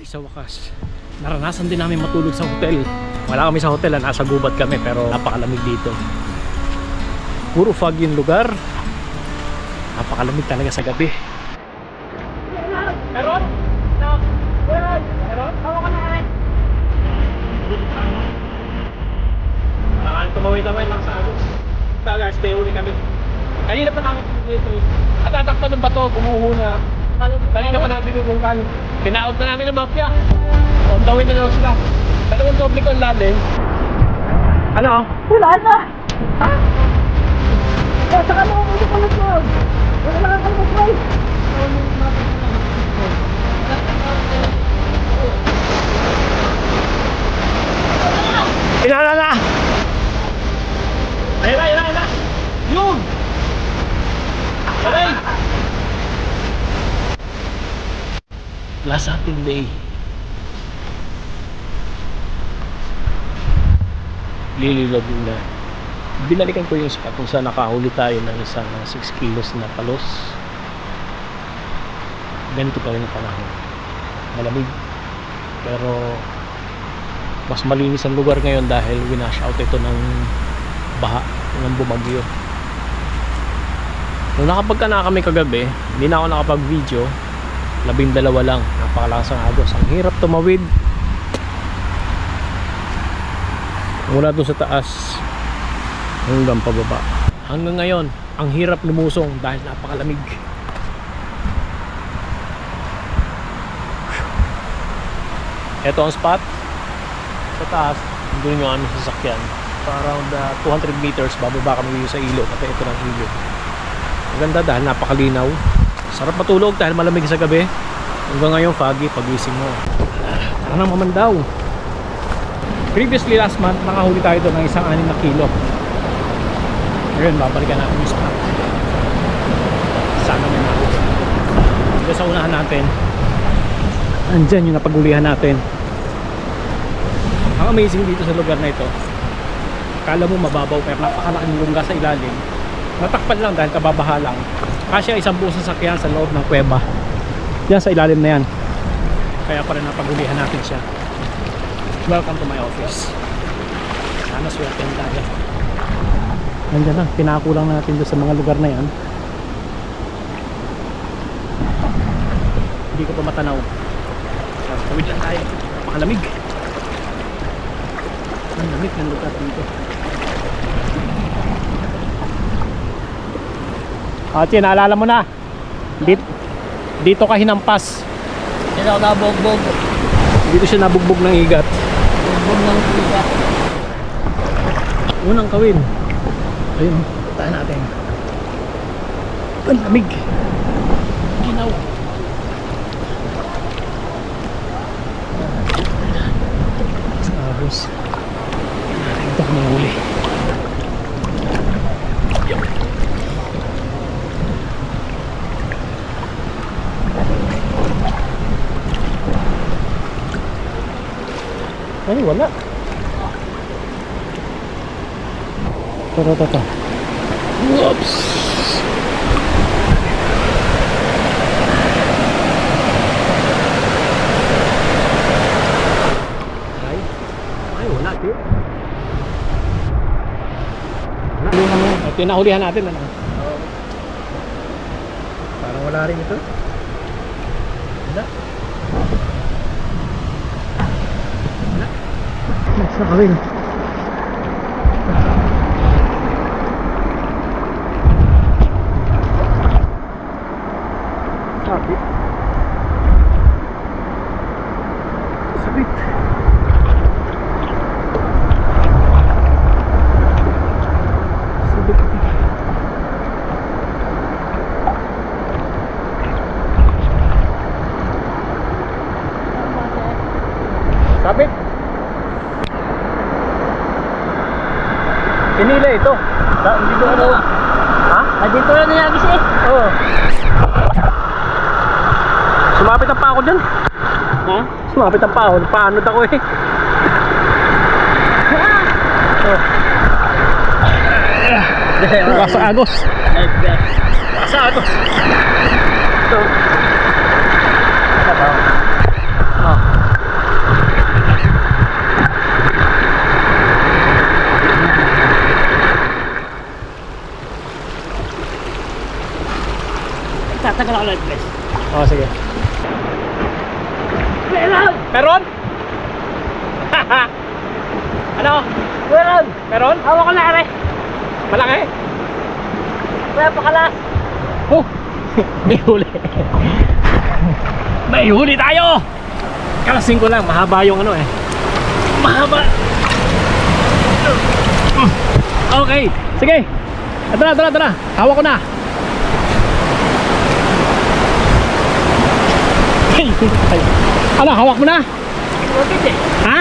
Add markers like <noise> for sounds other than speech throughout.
Ay, sa wakas. Naranasan din namin matulog sa hotel. Wala kami sa hotel, ah, nasa gubat kami pero napakalamig dito. Puro fog yung lugar. Napakalamig talaga sa gabi. Meron? Meron? Meron? Tawa ka na rin. Baka tumawid-tawid lang sa agos. Taga, stay uli kami. Kanina pa namin dito. At tatakpan ng bato, bumuho na. Kanina pa natin yung vulkan. Pinaot na namin ng mafia. On the way na daw sila. Dalawang doble ko ang lalim. Ano? Wala na! Ha? Eh, saka mo ko lang yun. Wala na kang mag-try. Inala na! Ayun na, ayun na, ayun na! Yun! Aray! Last hunting day. Lililog na. Binalikan ko yung spot kung saan nakahuli tayo ng isang 6 kilos na palos. Ganito pa rin ang panahon. Malamig. Pero mas malinis ang lugar ngayon dahil winash out ito ng baha ng bumagyo nung nakapagka na kami kagabi hindi na ako nakapag video labing dalawa lang napakalakas ang agos ang hirap tumawid mula dun sa taas hanggang pababa hanggang ngayon ang hirap lumusong dahil napakalamig ito ang spot sa taas, doon yung aming sasakyan. Around uh, 200 meters, bababa kami sa ilog. At ito ng ilog. Maganda dahil napakalinaw. Sarap matulog dahil malamig sa gabi. Hanggang ngayon, foggy, pagising mo. Ah, Anong mamandaw? Previously last month, nakahuli tayo doon ng isang anim na kilo. Ngayon, babalikan natin yung spot. Sana may mahuli. Dito sa unahan natin, andyan yung napagulihan natin. Ang amazing dito sa lugar na ito, akala mo mababaw pero napakalaking lungga sa ilalim. Natakpan lang dahil kababaha lang. Kasya isang buong sasakyan sa loob ng kuweba. Yan sa ilalim na yan. Kaya pa rin napagulihan natin siya. Welcome to my office. Sana swerte tayo. Nandiyan na, pinakulang na natin doon sa mga lugar na yan. Hindi ko pa matanaw. Tawid lang tayo. Napakalamig. Ang lamig ng lugar dito. Ate, naalala mo na. Dito, dito ka hinampas. Hindi ako nabugbog. Dito siya nabugbog ng igat. Bugbog ng tiga. Unang kawin. Ayun, tayo natin. Ang lamig. Ginaw. Sa agos. Ito kung mahuli. Ay, wala. Ito, ito. Whoops! Ay, ay, wala, tiyo. Wala. Ito yung nahulihan natin, ano? Parang wala rin ito. Wala. Wala. Nasa kawin. Sabit. Sabit. Sabit. Sabit. Pinila ito. Da, hindi ko ano. Ha? Ah, dito na nilagis eh. Oo. Sumapit ang pa ako dyan. Ha? Sumapit ang pa ako. Paanod ako eh. Oh. Kasa agos. Kasa agos. Ito. Oh. Tagal ako lang, guys. Oh, sige. Meron! Meron? <laughs> ano? Meron! Meron? Hawak ko na, are. Malaki? Kaya pakalas. <laughs> Oh! May huli. <laughs> May huli tayo! Kalasin ko lang, mahaba yung ano eh. Mahaba! Okay, sige. Ito na, ito na, ito na. Hawak ko na. Ano, hawak mo na? Bakit eh? Ha?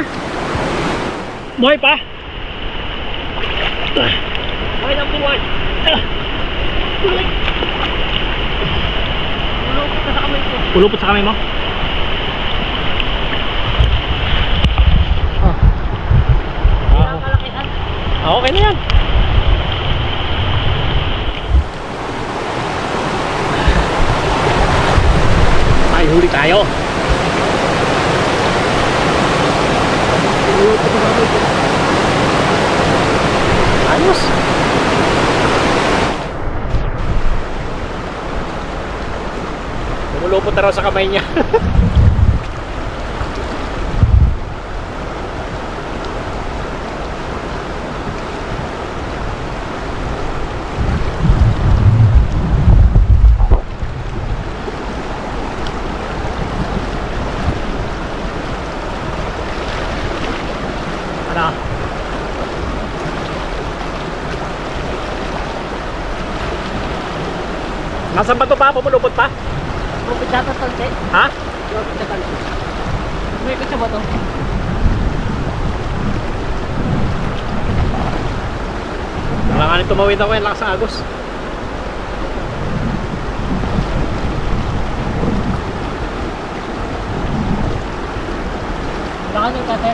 Buhay pa? Okay lang buwan. Lulupot ka sa kamay ko. Pulupot sa kamay mo? Ah. Ah, okay na yan. Huli tayo. Ayos. Lumulupot na raw sa kamay niya. <laughs> ano? Nasaan ba ito pa? Pumulupot pa? Na ito, Tante. Ha? Lupit na Tante. Umikot siya ba ito? Wala nga nang tumawid ako yung lakas ng agos. Baka nung Tante.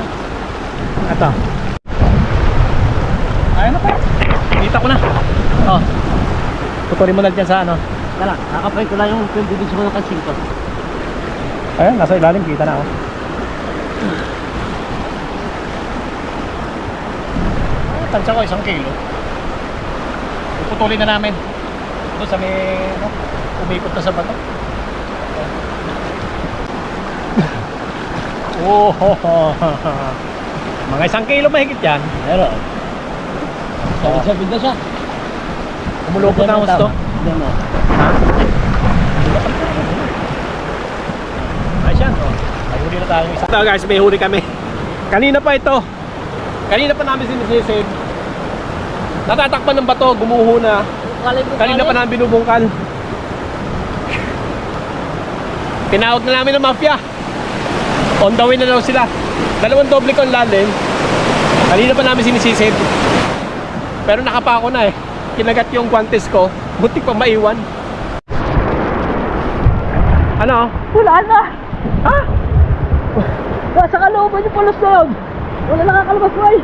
Ito. Ayun na pa. Kita ko na. Oh. Tuturin mo lang dyan sa ano. Wala, nakapay ko lang yung pindibis ko ng kansing ko. Ayun, nasa ilalim. Kita na oh. Ah, tansya ko isang kilo. Puputulin na namin. Doon sa may, ano, umikot na sa bato. <laughs> Oh, ho, ho, ho. Mga isang kilo mahigit yan. Pero, Oh. sabi na siya. Umulupot na ang gusto. Hindi mo. Ayos yan. Oh. May huli na tayo isa. Ito guys, may huli kami. Kanina pa ito. Kanina pa namin sinisisave. Natatakpan ng bato, gumuho na. Kanina pa namin binubungkal. Tinawag na namin ng mafia. On the way na daw sila. Dalawang doble ko ang. Kanina pa namin sinisisave. Pero nakapako na eh. Kinagat yung guantes ko. Butik pa maiwan. Ano? Wala na! Ha? Nasa kalooban yung yun! Wala nakakalabas mo ay!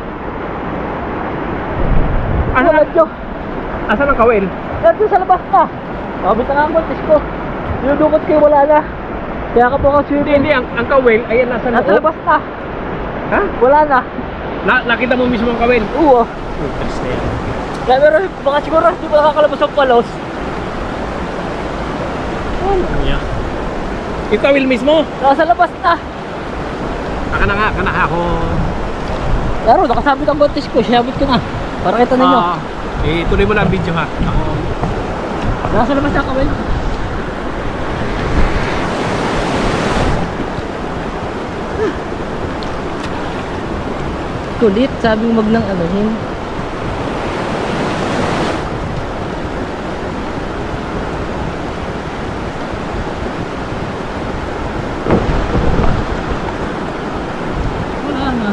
Ano? Wala nyo! Asan ang kawil? Nandun sa labas na! Mabit na nga ang kontis ko! Dinudukot kayo wala na! Kaya ka po ako Hindi, swimming! hindi. Ang, ang kawil, ayan nasa Nasa loob. labas na! Ha? Wala na! Na, nakita mo mismo ang kawil? Oo! Putas na yan. Kaya pero baka siguro hindi pa nakakalabas ang palos! Wala! Yeah. Yung kawil mismo? Nasa labas na! Aka na nga, aka na ako. Pero nakasabit ang kontis ko, sinabit ko na! Para kita ninyo! Ah, eh, tuloy mo lang ang video ha. Ako, Nasa labas na kawin! Kulit, sabi mo mag nang anuhin. Wala na.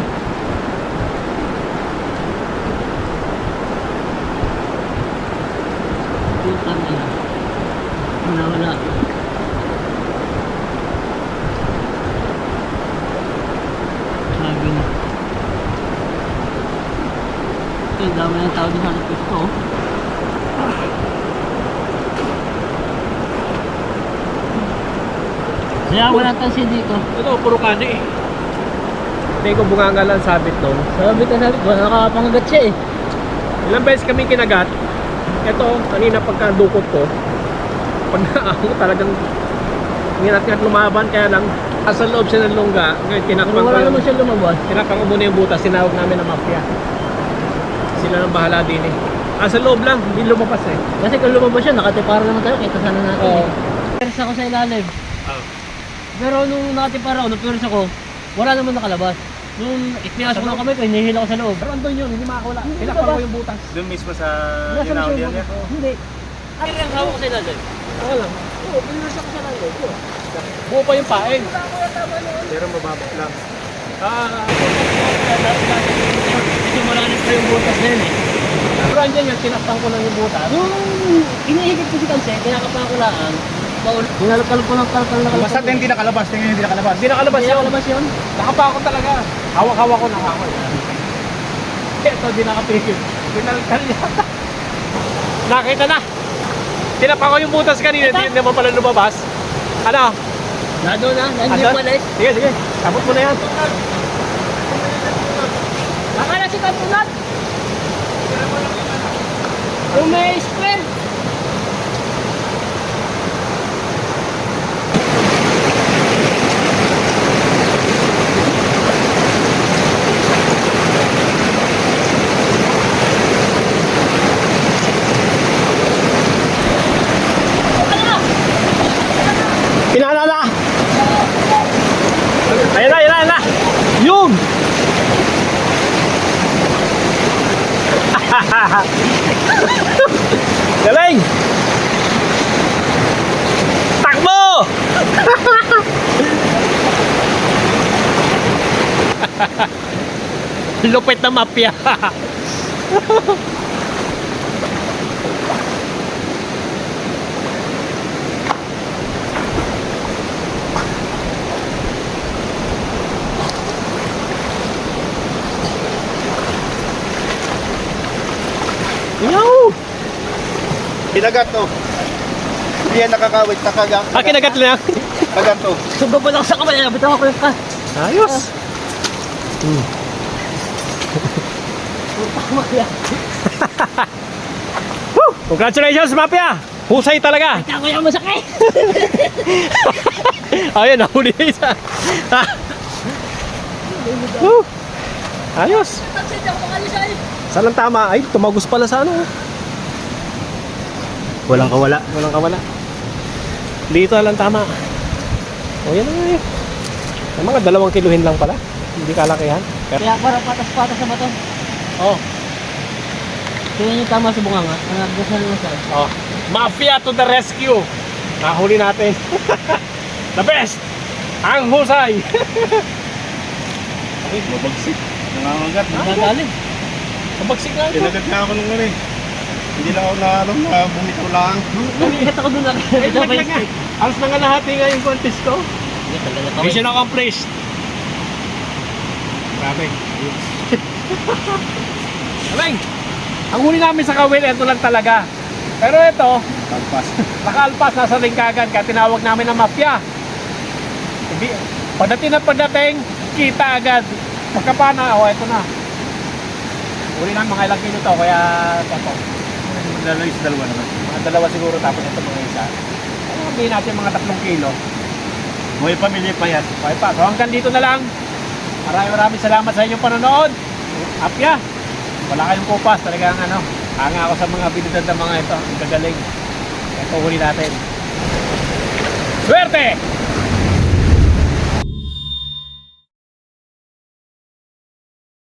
Puta na yan. Wala, wala. Sabi na. Ito, dami ng tao din sa lapis ko. Kaya walang tansi dito. ito, puro kani eh. Hindi ko bunganga lang sabit no. Sabi ka sabi, wala nakapangagat siya eh. Ilang beses kami kinagat. Ito, kanina pagka dukot ko, pag <laughs> naako talagang ngirat-ngirat lumaban kaya lang asa loob siya ng lungga ngayon tinakpan ko wala naman siya lumabas. tinakpan ko muna yung butas tinawag namin na mafia sila nang bahala din eh asa loob lang hindi lumabas eh Kasi kung lumabas siya, nakatipara naman tayo, kita sana natin. Oo. eh. Pers ako sa ilalim. Pero nung nakatipara ako, nung pers ako, wala naman nakalabas. Nung ipinasok ko ng kamay ko, hinihila ko sa loob. pero andun yun hindi makakawala Hindi tinakpan ko lumabas. yung butas Doon mismo sa Nasa siya niya. yung Hindi. Ano yung hawak ko sa ilalim? wala lang Oo, pinasok ko sa ilalim. buo pa yung paeng Pero mababa lang. ah Kasi malalim pa yung butas na yun eh. pero andyan yung tinakpan ko lang yung butas. Nung inihigit ko si Kanse, kinakapa ko lang. Hinalakal ko ng kalkal na Basta hindi nakalabas, tingin hindi nakalabas. hindi nakalabas Hindi yun nakalabas yun. nakapa ako talaga. Hawak-hawak ko na ako ito di nakapigil. Pinalkal yata <laughs> nakita na. Tinapa ko yung butas kanina hindi naman pala lumabas. Ano? Nado na, nandiyo pala eh. sige sige. Sabot mo na yan Akala si Kapunat! Yung may! pinala na ayan na ayan na ayan na yun galing! Takbo! Lupit na mafia <laughs> Kinagat to. Hindi yan nakakawit, nakagat. Ah, kinagat lang. Kagat to. Sugod pa lang sa kamay, bitaw ko yung ka. Ayos. Tama yan. Woo! Congratulations, Mafia! Husay talaga! Bitaw ko yung masakit! <laughs> Ayun, nahuli na isa. Ah. <laughs> Woo! Ayos. Ako. Saan ang tama? Ay, tumagos pala sa ano. Walang kawala. Walang kawala. Dito lang tama. O yan na yun. Ang mga dalawang kiluhin lang pala. Hindi kalakihan. Pero, Kaya parang patas-patas na ba to? oh, Tingnan yung tama sa bunganga. Ang nagdasal mo sa oh. Mafia to the rescue. Nahuli natin. <laughs> the best. Ang husay. Ay, mabagsik. Nangangagat. Nagagaling. Kabagsik nga ito. Kinagat nga ako nung ano eh. Hindi lang ako na alam na bumitaw lang. Nangigat ako doon <laughs> na. Ay, Ito ba nga. Alas na nga lahati nga yung contest ko. yung... Mission accomplished. Grabe. <laughs> Galing. Ang huli namin sa kawil, ito lang talaga. Pero ito, Pagpas. <laughs> nakaalpas nasa lingkagan kaya tinawag namin na mafia. Pagdating na pagdating, kita agad. Pagkapana, oh, ito na. Huli namin mga ilang kilo to, kaya ito. Dalawa is dalawa naman. Mga dalawa siguro tapos ito mga isa. Ano sabihin natin mga tatlong kilo. May pamilya pa yan. Okay pa. So hanggang dito na lang. Maraming maraming salamat sa inyong panonood. Apya. Wala kayong kupas. Talagang ano. Hanga ako sa mga abilidad ng mga ito. Ang gagaling. Ito huli natin. Swerte!